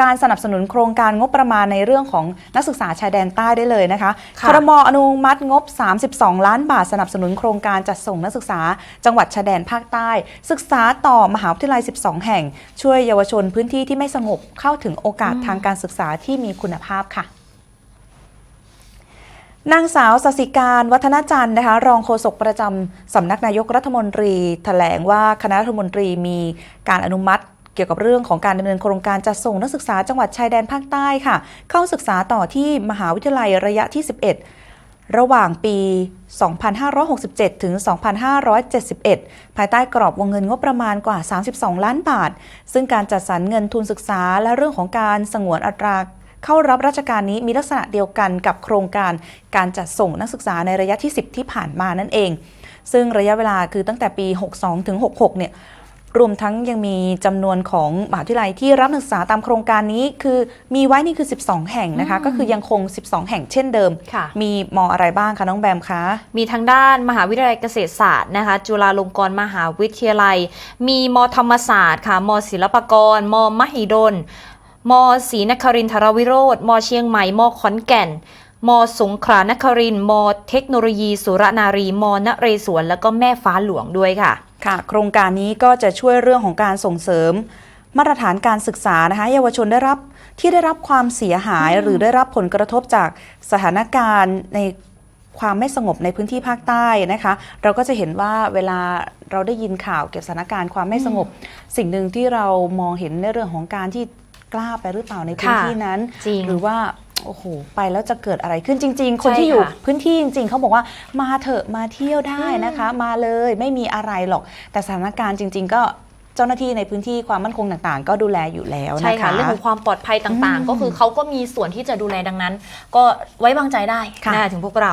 การสนับสนุนโครงการงบประมาณในเรื่องของนักศึกษาชายแดนใต้ได้เลยนะคะค่ะครมอนุมัติงบ 32 ล้านบาทสนับสนุนโครงการจัดส่งนักศึกษา จังหวัดชายแดนภาคใต้ ศึกษาต่อมหาวิทยาลัย 12 แห่ง ช่วยเยาวชนพื้นที่ที่ไม่สงบเข้าถึงโอกาสทางการศึกษาที่มีคุณภาพค่ะนางสาวสสิการวัฒนจันทร์นะคะรองโฆษกประจำสำนักนายกรัฐมนตรีแถลงว่าคณะรัฐมนตรีมีการอนุมัติ เกี่ยวกับเรื่องของการดำเนินโครงการจัดส่งนักศึกษาจังหวัดชายแดนภาคใต้ค่ะ เข้าศึกษาต่อที่มหาวิทยาลัยระยะที่ 11 ระหว่างปี 2567 ถึง 2571 ภายใต้กรอบวงเงินงบประมาณกว่า 32 ล้านบาท ซึ่งการจัดสรรเงินทุนศึกษาและเรื่องของการสงวนอัตราเข้ารับราชการนี้มีลักษณะเดียวกันกับโครงการการจัดส่งนักศึกษาในระยะที่ 10 ที่ผ่านมานั่นเอง ซึ่งระยะเวลาคือตั้งแต่ปี 62 ถึง 66 เนี่ย รวมทั้งยังมีจำนวนของมหาวิทยาลัยที่รับนักศึกษาตามโครงการนี้ คือมีไว้นี่คือ 12 แห่งนะคะ ก็คือยังคง 12 แห่งเช่นเดิมค่ะมีมออะไรบ้างคะน้องแบมคะ มีทางด้านมหาวิทยาลัยเกษตรศาสตร์นะคะ จุฬาลงกรณ์มหาวิทยาลัย มีมธรรมศาสตร์ค่ะ มศิลปากร มมหิดล มศรีนครินทรวิโรธมเชียงใหม่ มขอนแก่นมสงขลานครินทร์มเทคโนโลยี สุรนารี มนเรศวร แล้วก็แม่ฟ้าหลวงด้วยค่ะ ค่ะ โครงการนี้ก็จะช่วยเรื่องของการส่งเสริม มาตรฐานการศึกษานะคะเยาวชนได้รับที่ได้รับความเสียหายหรือได้รับผลกระทบจากสถานการณ์ในความไม่สงบในพื้นที่ภาคใต้นะคะ เราก็จะเห็นว่าเวลาเราได้ยินข่าวเกี่ยวกับสถานการณ์ความไม่สงบ สิ่งหนึ่งที่เรามองเห็นในเรื่องของการที่กล้าไปหรือเปล่าในพื้นค่ะที่นั้นจริงหรือว่า โอ้โหไปแล้วจะเกิดอะไรขึ้นจริง ๆ คนใช่ที่อยู่ค่ะพื้นที่จริง ๆเขาบอกว่ามาเถอะมาเที่ยวได้นะคะ มาเลยไม่มีอะไรหรอก แต่สถานการณ์จริง ๆ ก็เจ้าหน้าที่ในพื้นที่ความมั่นคงต่างๆ ก็ดูแลอยู่แล้วนะคะใช่ค่ะเรื่องของความปลอดภัยต่างอืมๆก็คือเขาก็มีส่วนที่จะดูแลดังนั้น ก็ไว้วางใจได้ค่ะนะคะถึงพวกเรา